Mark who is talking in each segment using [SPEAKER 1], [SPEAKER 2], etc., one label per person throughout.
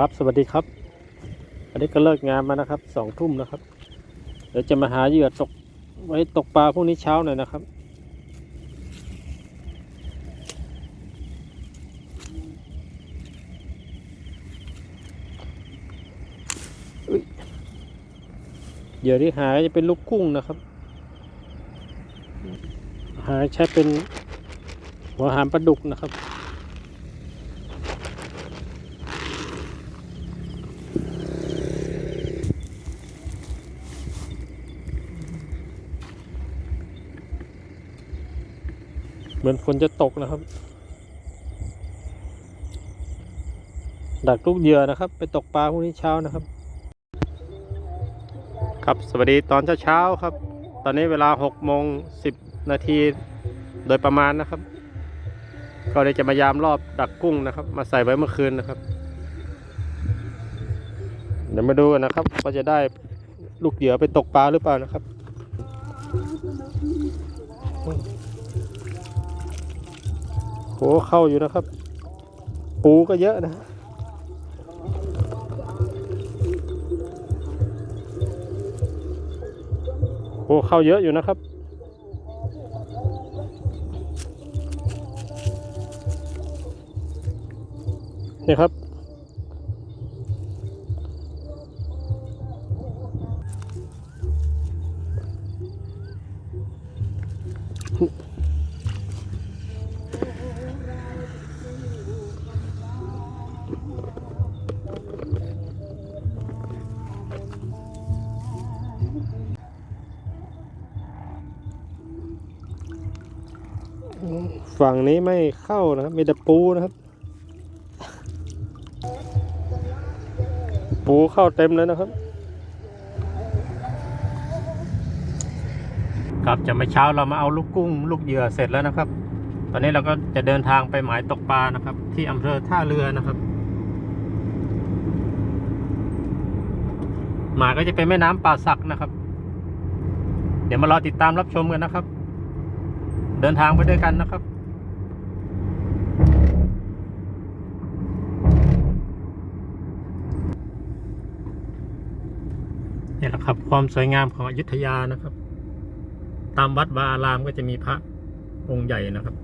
[SPEAKER 1] ครับ สวัสดีครับ อันนี้ก็เลิกงานมานะครับ สองทุ่มนะครับ เดี๋ยวจะมาหาเหยื่อตกไว้ตกปลาพรุ่งนี้เช้าหน่อยนะครับ เหยื่อที่หายจะเป็นลูกกุ้งนะครับ หายใช้เป็นหัวหามปลาดุกนะครับ เหมือน ฝนจะตกนะครับ ดักลูกเหยื่อนะครับ ไปตกปลาพรุ่งนี้เช้านะครับ ครับสวัสดีตอนเช้าๆครับ ตอนนี้เวลา6โมง10 นาทีโดยประมาณนะครับ ก็เลยจะมายามรอบดักกุ้งนะครับ มาใส่ไว้เมื่อคืนนะครับ เดี๋ยวมาดูกันนะครับว่าจะได้ลูกเหยื่อไปตกปลาหรือเปล่านะครับ โหเข้าอยู่นะครับ ปูก็เยอะนะโอ้เข้าเยอะอยู่นะครับ นี่ครับ ฝั่งนี้ไม่เข้านะครับ มีแต่ปูนะครับ ปูเข้าเต็มเลยนะครับ ครับจะมาเช้าเรามาเอาลูกกุ้ง ลูกเหยื่อเสร็จแล้วนะครับ ตอนนี้เราก็จะเดินทางไปหมายตกปลานะครับ ที่อำเภอท่าเรือนะครับ หมายก็จะเป็นแม่น้ำป่าสักนะครับ เดี๋ยวมารอติดตามรับชมกันนะครับ เดินทางไปด้วยกันนะครับ นี่แหละครับ ความสวยงามของอยุธยานะครับ ตามวัดวาอารามก็จะมีพระองค์ใหญ่นะครับ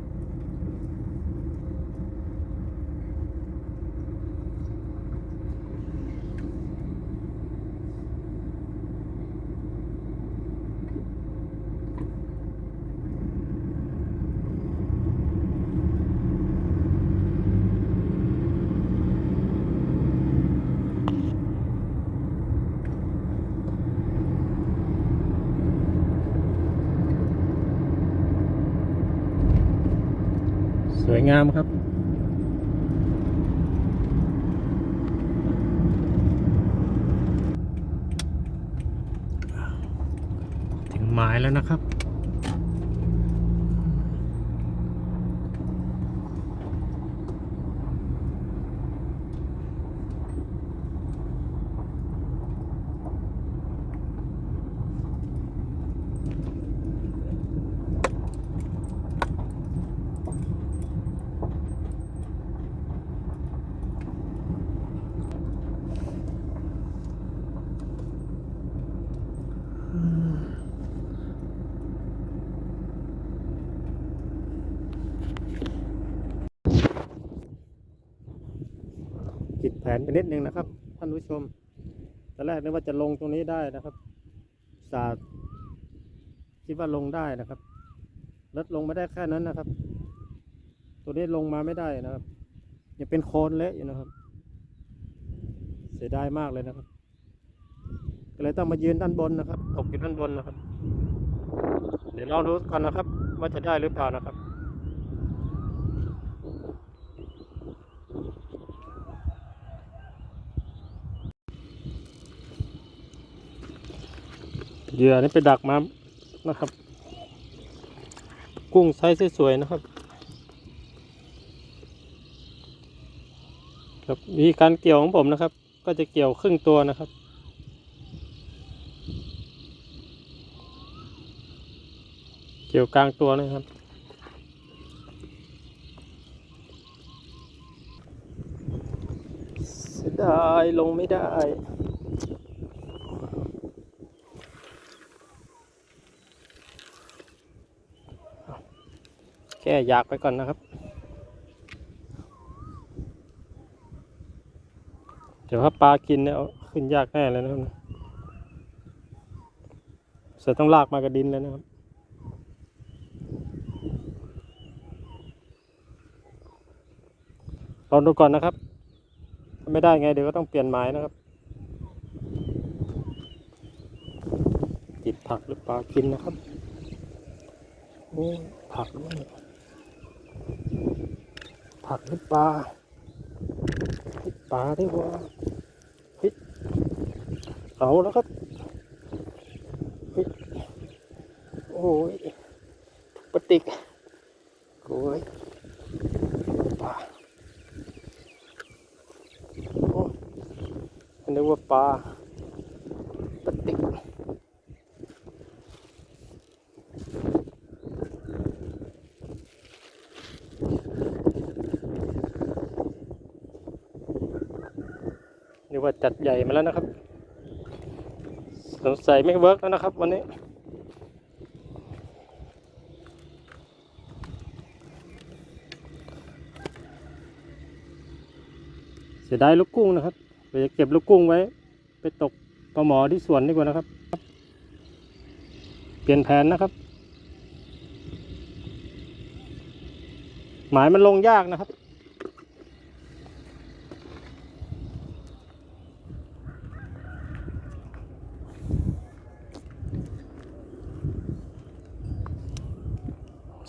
[SPEAKER 1] วยงามครับ ถึงหมายแล้วนะครับ นไปนิดนึงนะครับ ท่านผู้ชมตอนแรกนึกว่าจะลงตรงนี้ได้นะครับศาสตร์คิดว่าลงได้นะครับลดลงไม่ได้แค่นั้นนะครับ ตัวนี้ลงมาไม่ได้นะครับยังเป็นโคลนเละอยู่นะครับ เสียดายมากเลยนะครับก็เลยต้องมายืนด้านบนนะครับ ตกอยู่ด้านบนนะครับ เดี๋ยวลองดูก่อนนะครับ ว่าจะได้หรือเปล่านะครับ เหยื่อนี่ไปดักมานะครับ กุ้งไซส์สวยๆนะครับครับวิธีการเกี่ยวของผมนะครับ ก็จะเกี่ยวครึ่งตัวนะครับ เกี่ยวกลางตัวนะครับเสียได้ลงไม่ได้ แค่อยากไปก่อนนะครับ เดี๋ยวถ้าปลากินเนี่ยขึ้นยากแน่เลยนะครับเสือต้องลากมากระดินเลยนะครับลองดูก่อนนะครับถ้าไม่ได้ไงเดี๋ยวก็ต้องเปลี่ยนไม้นะครับ ติดผักหรือปลากินนะครับผักด้วย ผักหรือปลาปลาที่ว่าเฮ้ยเอาแล้วครับเฮ้ยโอ้ยปฏิกโอ้ยปลา โอ้นึกว่าปลาปลาติกนึกว่าจัดให ญ่มาแล้วนะครับสงสัยไม่เวิร์กแล้วนะครับ วันนี้ เสียดายลูกกุ้งนะครับเดี๋ยวจะเก็บลูกกุ้งไว้ ไปตกปลาหมอที่สวนดีกว่านะครับ เปลี่ยนแผนนะครับ หมายมันลงยากนะครับ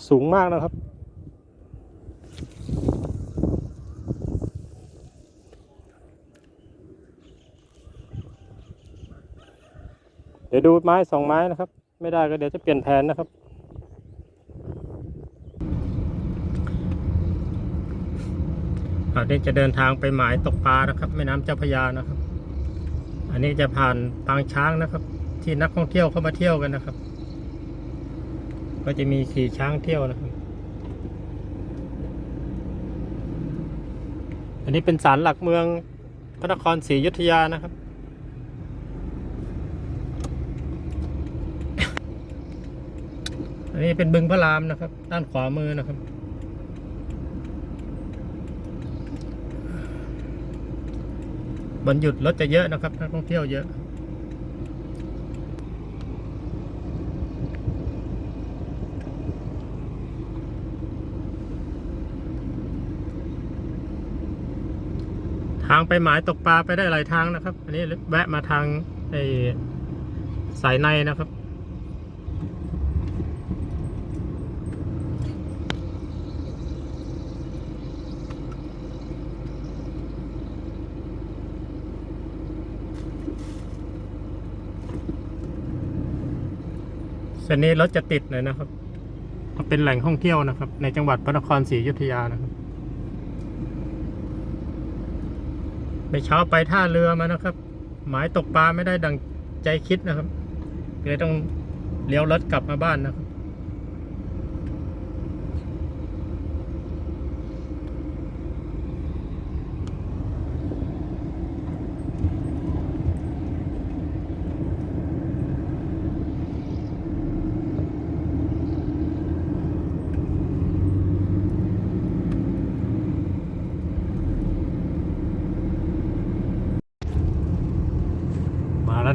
[SPEAKER 1] สูงมากนะครับ เดี๋ยวดูไม้สองไม้นะครับ ไม่ได้ก็เดี๋ยวจะเปลี่ยนแผนนะครับ อันนี้จะเดินทางไปหมายตกปลานะครับแม่น้ำเจ้าพยานะครับ อันนี้จะผ่านปางช้างนะครับ ที่นักท่องเที่ยวเข้ามาเที่ยวกันนะครับ ก็จะมีขี่ช้างเที่ยวนะครับ อันนี้เป็นศาลหลักเมืองพระนครศรีอยุธยานะครับ อันนี้เป็นบึงพระรามนะครับ ด้านขวามือนะครับ วันหยุดรถจะเยอะนะครับนักท่องเที่ยวเยอะางไปหมายตกปลาไปได้หลายทางนะครับ อันนี้แวะมาทางไอ้สายในนะครับ เส้นนี้รถจะติดหน่อยนะครับ เป็นแหล่งท่องเที่ยวนะครับ ในจังหวัดพระนครศรีอยุธยานะครับ ไปเช้าไปท่าเรือมานะครับ หมายตกปลาไม่ได้ดังใจคิดนะครับเลยต้องเลี้ยวรถกลับมาบ้านนะครับ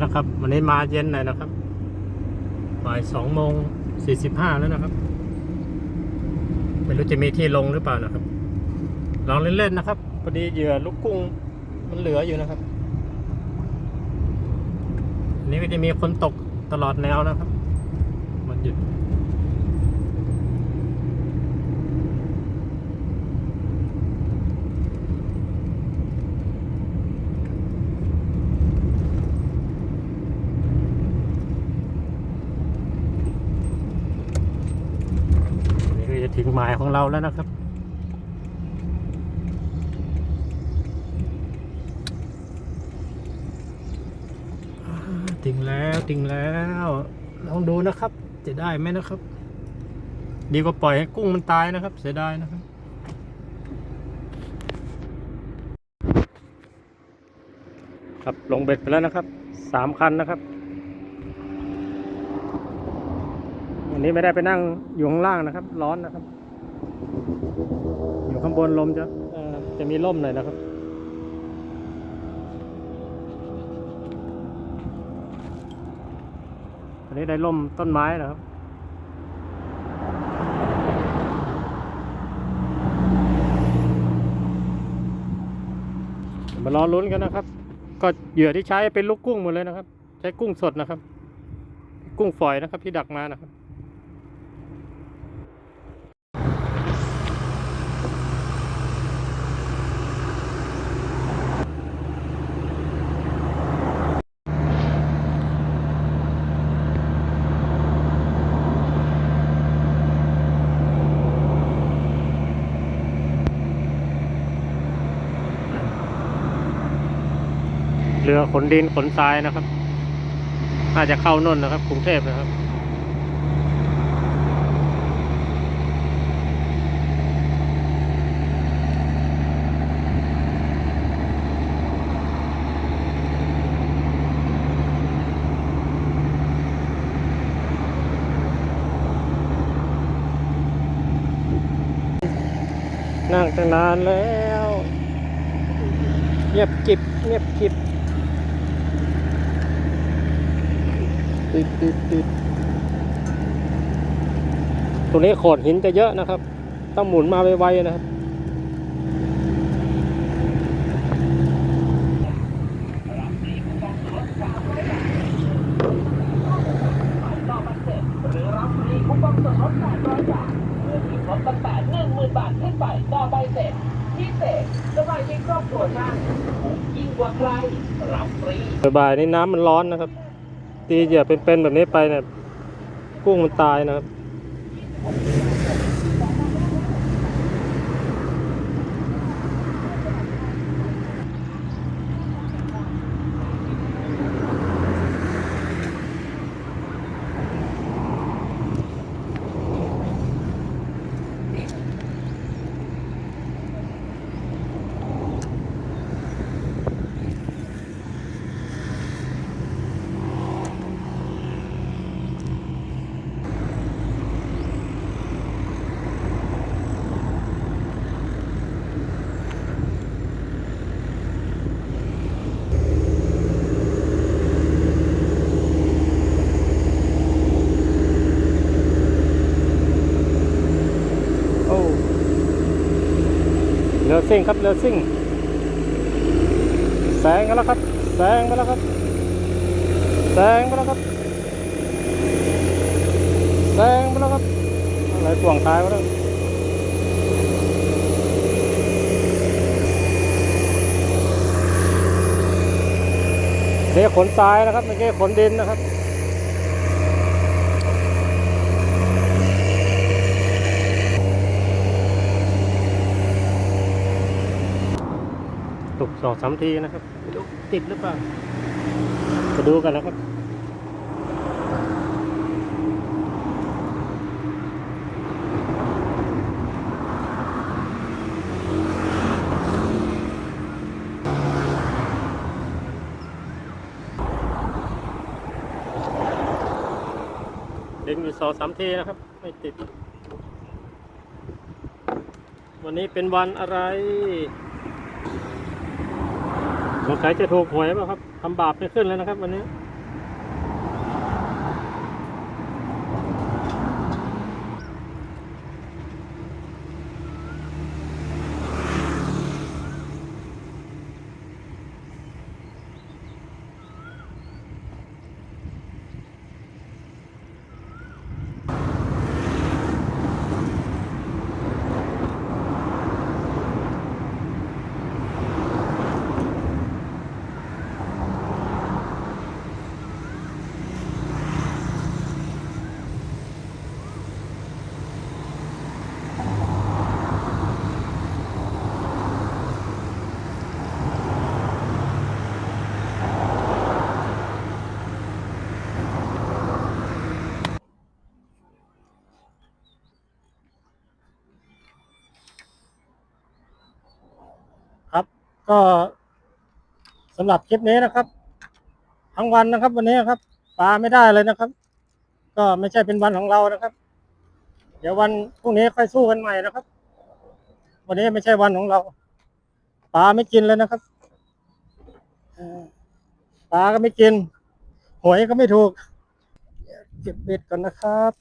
[SPEAKER 1] นะครับ วันนี้มาเย็นหน่อยนะครับบ่ายสองโมงสี่สิบห้าแล้วนะครับ ไม่รู้จะมีที่ลงหรือเปล่านะครับลองเล่นๆนะครับพอดีเหยื่อลูกกุ้งมันเหลืออยู่นะครับอันนี้ก็จะมีคนตกตลอดแนวนะครับ มันหยุด นี่ก็จะถึง หมายของเราแล้วนะครับอ่าถึงแล้วถึงแล้วลองดูนะครับ จะได้ไหมนะครับ ดีกว่าปล่อยให้กุ้งมันตายนะครับ เสียดายนะครับครับลงเบ็ดไปแล้วนะครับสามคันนะครับวันนี้ไม่ได้ไปนั่งอยู่ข้างล่างนะครับ ร้อนนะครับ บนลมจะจะมีร่มหน่อยนะครับ อันนี้ได้ร่มต้นไม้นะครับมารอลุ้นกันนะครับ ก็เหยื่อที่ใช้เป็นลูกกุ้งหมดเลยนะครับ ใช้กุ้งสดนะครับ กุ้งฝอยนะครับที่ดักมานะครับ เรือขนดินขนทรายนะครับ น่าจะเข้านนนะครับกรุงเทพนะครับนั่งตั้งนานแล้ว เงียบกิบเงียบกิบ ติดติดติดตรงนี้โขดหินจะเยอะนะครับ ต้องหมุนมาไวๆนะครับ
[SPEAKER 2] หรือรับฟรีคูปองส่วนลด800บาทเมื่อมีครบตั้งแต่10,000บาทขึ้นไปต่อใบเสร็จพิเศษสมาชิกครอบครัวท่านคุ้มยิ่งกว่าใครรับฟรี
[SPEAKER 1] บ่ายๆนี้น้ำมันร้อนนะครับ ตีเหยื่อเป็นๆแบบนี้ไปเนี่ย กุ้งมันตายนะครับ ซิ่งครับเรือซิ่งแซงกันแล้วครับแซงไปแล้วครับแซงไปแล้วครับแซงไปแล้วครับอะไรกวางท้ายวเนี่ยนี่ขนทรายนะครับไม่ใช่ขนดินนะครับ สองสามทีนะครับไม่รู้ติดหรือเปล่ามาดูกันนะครับดึงอยู่สองสามทีนะครับ ไม่ติด วันนี้เป็นวันอะไร สงสัยจะถูกหวยป่ะครับทำบาปไม่ขึ้นแล้วนะครับ วันนี้ ครับ ก็สำหรับคลิปนี้นะครับ ทั้งวันนะครับ วันนี้ครับปลาไม่ได้เลยนะครับ ก็ไม่ใช่เป็นวันของเรานะครับ เดี๋ยววันพรุ่งนี้ค่อยสู้กันใหม่นะครับ วันนี้ไม่ใช่วันของเราปลาไม่กินเลยนะครับปลาก็ไม่กิน หวยก็ไม่ถูกเก็บเบ็ดก่อนนะครับ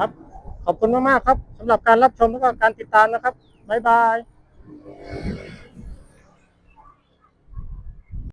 [SPEAKER 1] ครับ ขอบคุณมากๆครับสำหรับการรับชมและก็การติดตามนะครับบ๊ายบาย